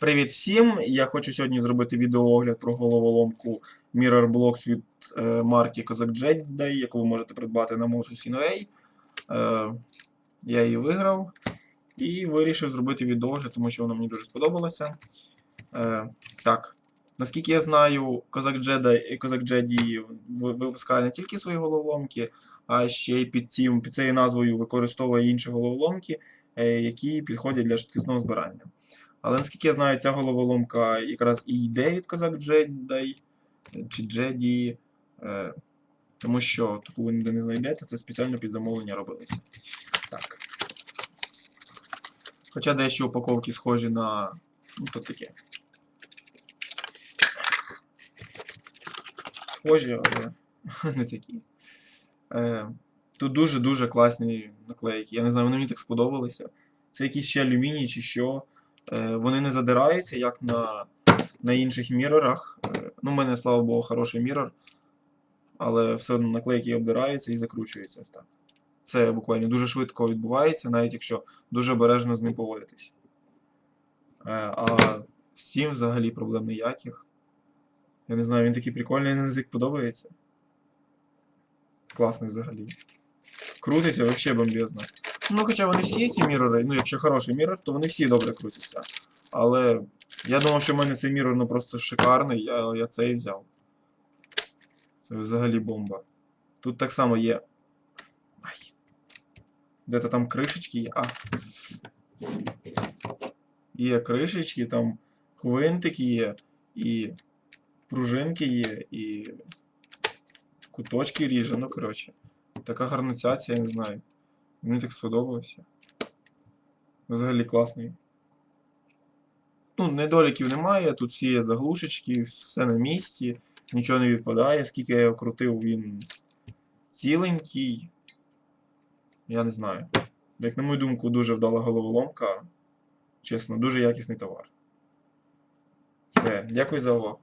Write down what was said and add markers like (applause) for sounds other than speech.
Привіт всім! Я хочу сьогодні зробити відеоогляд про головоломку Mirror Blocks від е, марки Kazakh Jedi, яку ви можете придбати на Mosus Е, я її виграв і вирішив зробити відеоогляд, тому що вона мені дуже сподобалася. Е, так, наскільки я знаю, Kazakh Jedi, Kazakh Jedi ви- випускає не тільки свої головоломки, а ще й під, цим, під цією назвою використовує інші головоломки, е, які підходять для швидкісного збирання. Але наскільки я знаю, ця головоломка якраз і йде від Kazakh Jedi чи Jedi, е, тому що таку ви ніде не знайдете, це спеціально під замовлення робилося. Так. Хоча дещо упаковки схожі на. Ну, то таке. Схожі, але (laughs) не такі. Е, тут дуже-дуже класні наклейки. Я не знаю, вони мені так сподобалися. Це якийсь ще алюміній чи що. Е, вони не задираються, як на, на інших мірорах. Е, ну, у мене, слава Богу, хороший мірор, але все одно наклейки обдираються і закручуються так. Це буквально дуже швидко відбувається, навіть якщо дуже обережно з ним поводитись. Е, а з взагалі проблем ніяких. Я не знаю, він такий прикольний, на язик подобається. Класний взагалі. Крутиться взагалі бомбезно. Ну, хоча вони всі ці мірори, ну якщо хороший мірор, то вони всі добре крутяться. Але я думав, що в мене цей мірор ну просто шикарний, я, я цей взяв. Це взагалі бомба. Тут так само є. Ай. Де-то там кришечки є. А. Є кришечки, там хвинтики є, і пружинки є, і куточки ріже, ну коротше. Така гарна цяця, я не знаю. Мені так сподобався. Взагалі класний. Ну, недоліків немає, тут всі є заглушечки, все на місці, нічого не відпадає. Скільки я його крутив, він ціленький. Я не знаю. Як на мою думку, дуже вдала головоломка. Чесно, дуже якісний товар. Все, дякую за увагу.